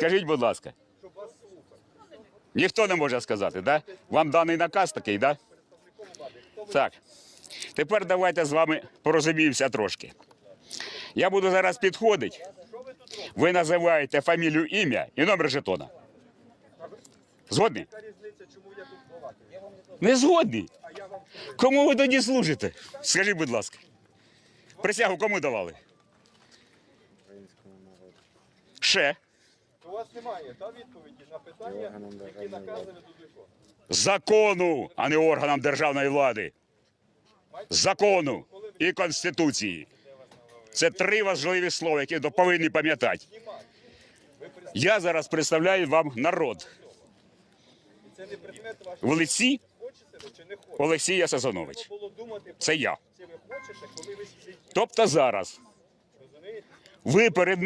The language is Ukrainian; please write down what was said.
Скажіть, будь ласка. Ніхто не може сказати, да? Вам даний наказ такий, да? Так. Тепер давайте з вами порозуміємося трошки. Я буду зараз підходити. Ви називаєте фамілію, ім'я і номер жетона. Згодні? Не згодні. Кому ви тоді служите? Скажіть, будь ласка. Присягу кому давали? Ще. Вас немає та відповіді на питання, які накази тут. Закону, а не органам державної влади. Закону і Конституції. Це три важливі слова, які ви повинні пам'ятати. Я зараз представляю вам народ в лиці. Олексія Сазанович. Це я. Тобто зараз ви перед